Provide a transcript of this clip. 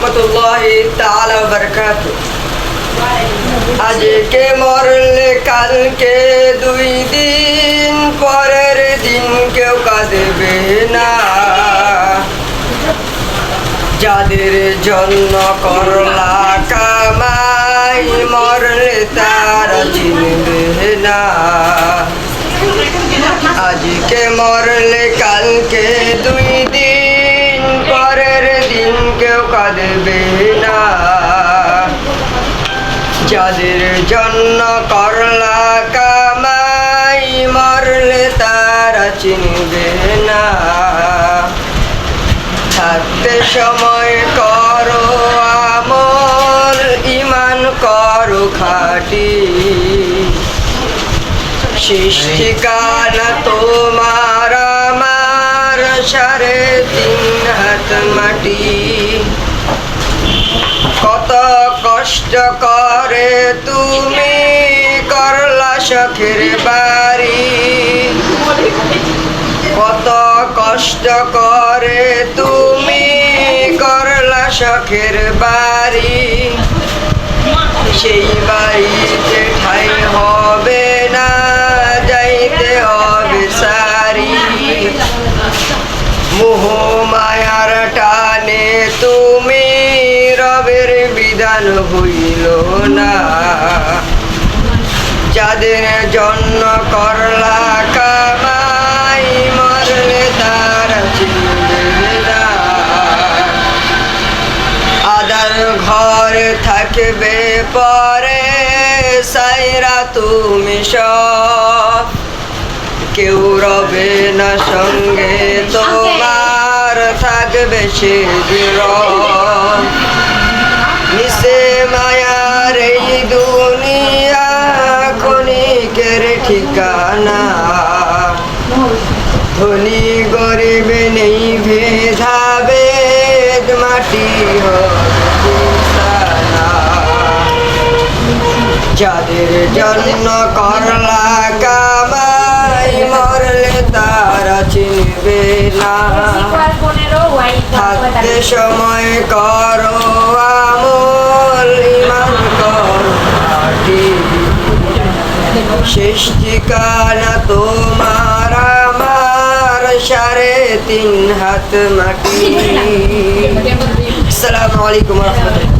রহমতুল্লাহ তাআলা ওয়া বারাকাতুহু। আজকে মরলে কালকে দুই দিন, পরের দিন কেউ কাঁদবে না। যাদের জন্য করলা কামাই, মরলে তারা চিনবে না। আজকে মরলে কালকে দুই দিন, পরের দিন কেউ কাঁদবে না। যাদের জন্য করলা কামাই মরলে তারা চিনবে না। থাকতে সময় করো আমল ইমান করো খাটি। সৃষ্টিকানা তোমার সাড়ে তিন হাত মাটি। কত কষ্ট করে তুমি করলা শখের বাড়ি। কত কষ্ট করে তুমি করলা শখের বাড়ি। তুমি রবের বিধান হইল না। যাদের জন্য করলা কামাই মরলে তারা আদার ঘর থাকবে পরে সাইরা তুমি সব। কেউ রবে না সঙ্গে তোমার থাকবে সে নিসে মায়ার এই দুনিয়া ক্ষণিকের ঠিকানা। ধনী গরিবে নেই ভেদাভেদ, মাটি। যাদের জন্য করলা কামাই, মরলে তারা চিনবে না। থাকতে সময় করো আমল ইমান করো। শেষ ঠিকানা তোমার আমার সাড়ে তিন হাত মাটি আসসালামু আলাইকুম রহমতুল্লাহ